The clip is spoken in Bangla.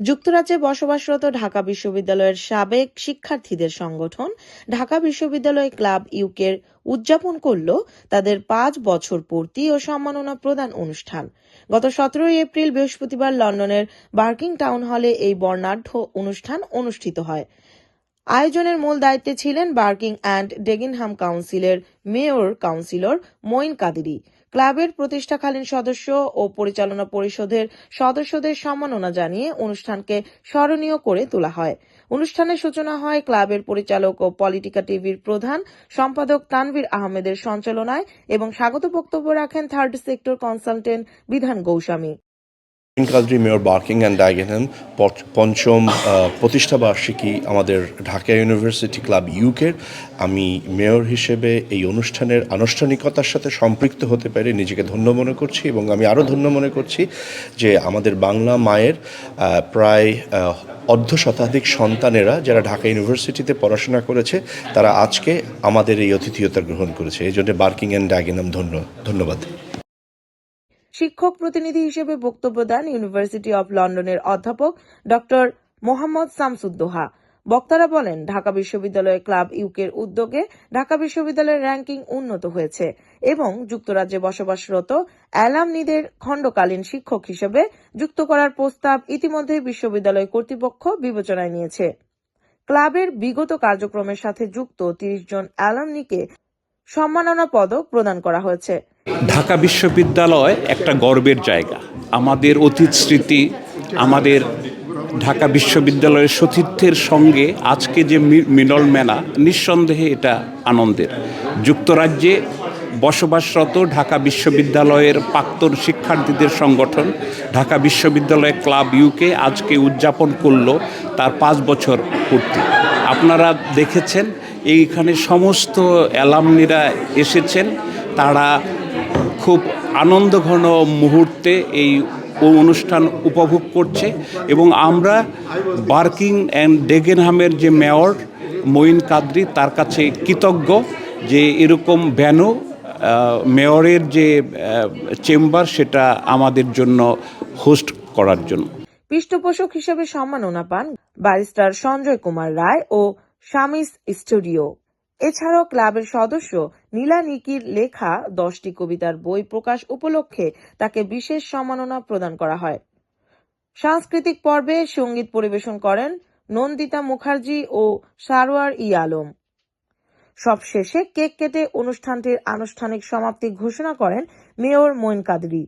যুক্তরাজ্যে বসবাসরত ঢাকা বিশ্ববিদ্যালয়ের সাবেক শিক্ষার্থীদের সংগঠন ঢাকা বিশ্ববিদ্যালয় ক্লাব ইউকের উদযাপন করল তাদের পাঁচ বছর পূর্তি ও সম্মাননা প্রদান অনুষ্ঠান। গত সতেরোই এপ্রিল বৃহস্পতিবার লন্ডনের বার্কিং টাউন হলে এই বর্ণাঢ্য অনুষ্ঠান অনুষ্ঠিত হয়। আয়োজনের মূল দায়িত্বে ছিলেন বার্কিং অ্যান্ড ডেগিনহাম কাউন্সিলের মেয়র কাউন্সিলর মঈন কাদেরী। ক্লাবের প্রতিষ্ঠাকালীন সদস্য ও পরিচালনা পরিষদের সদস্যদের সম্মাননা জানিয়ে অনুষ্ঠানকে স্মরণীয় করে তোলা হয়। অনুষ্ঠানের সূচনা হয় ক্লাবের পরিচালক ও পলিটিকা টিভির প্রধান সম্পাদক তানভীর আহমেদের সঞ্চালনায় এবং স্বাগত বক্তব্য রাখেন third sector consultant Bidhan Goswami. Qadri mayor Barking and Dagenham পঞ্চম প্রতিষ্ঠাবার্ষিকী আমাদের ঢাকা ইউনিভার্সিটি ক্লাব ইউকের। আমি মেয়র হিসেবে এই অনুষ্ঠানের আনুষ্ঠানিকতার সাথে সম্পৃক্ত হতে পেরে নিজেকে ধন্য মনে করছি এবং আমি আরও ধন্য মনে করছি যে আমাদের বাংলা মায়ের প্রায় অর্ধ শতাধিক সন্তানেরা যারা ঢাকা ইউনিভার্সিটিতে পড়াশোনা করেছে, তারা আজকে আমাদের এই অতিথিয়তা গ্রহণ করেছে। এই জন্য বার্কিং অ্যান্ড ডাইগেনহাম ধন্য ধন্যবাদ। শিক্ষক প্রতিনিধি হিসেবে বক্তব্য দেন ইউনিভার্সিটি অব লন্ডনের অধ্যাপক ডক্টর মোহাম্মদ শামসুদ্দোহা। বক্তারা বলেন, ঢাকা বিশ্ববিদ্যালয় ক্লাব ইউকের উদ্যোগে ঢাকা বিশ্ববিদ্যালয়ের র্যাঙ্কিং উন্নত হয়েছে এবং যুক্তরাজ্যে বসবাসরত অ্যালামনিদের খণ্ডকালীন শিক্ষক হিসেবে যুক্ত করার প্রস্তাব ইতিমধ্যে বিশ্ববিদ্যালয় কর্তৃপক্ষ বিবেচনায় নিয়েছে। ক্লাবের বিগত কার্যক্রমের সাথে যুক্ত তিরিশ জন অ্যালামনিকে সম্মাননা পদক প্রদান করা হয়েছে। ঢাকা বিশ্ববিদ্যালয় একটা গর্বের জায়গা। আমাদের অতীত স্মৃতি, আমাদের ঢাকা বিশ্ববিদ্যালয়ের সতীর্থের সঙ্গে আজকে যে মিলন মেলা, নিঃসন্দেহে এটা আনন্দের। যুক্তরাজ্যে বসবাসরত ঢাকা বিশ্ববিদ্যালয়ের প্রাক্তন শিক্ষার্থীদের সংগঠন, ঢাকা বিশ্ববিদ্যালয় ক্লাব ইউকে আজকে উদযাপন করল তার পাঁচ বছর পূর্তি। আপনারা দেখেছেন, এইখানে সমস্ত অ্যালামনিরা এসেছেন, তারা খুব আনন্দঘন মুহূর্তে এই অনুষ্ঠান উপভোগ করছে এবং আমরা বার্কিং অ্যান্ড ডেগেনহামের যে মেয়র মঈন কাদরি, তার কাছে কৃতজ্ঞ যে এরকম ব্যানো মেয়রের যে চেম্বার সেটা আমাদের জন্য হোস্ট করার জন্য। পৃষ্ঠপোষক হিসেবে সম্মাননা পান ব্যারিস্টার সঞ্জয় কুমার রায় ও শামিস স্টুডিও। এছাড়াও ক্লাবের সদস্য নীলা নিকির লেখা দশটি কবিতার বই প্রকাশ উপলক্ষে তাকে বিশেষ সম্মাননা প্রদান করা হয়। সাংস্কৃতিক পর্বে সংগীত পরিবেশন করেন নন্দিতা মুখার্জি ও সারোয়ার ই আলম। সবশেষে কেক কেটে অনুষ্ঠানটির আনুষ্ঠানিক সমাপ্তি ঘোষণা করেন মেয়র মঈন কাদরি।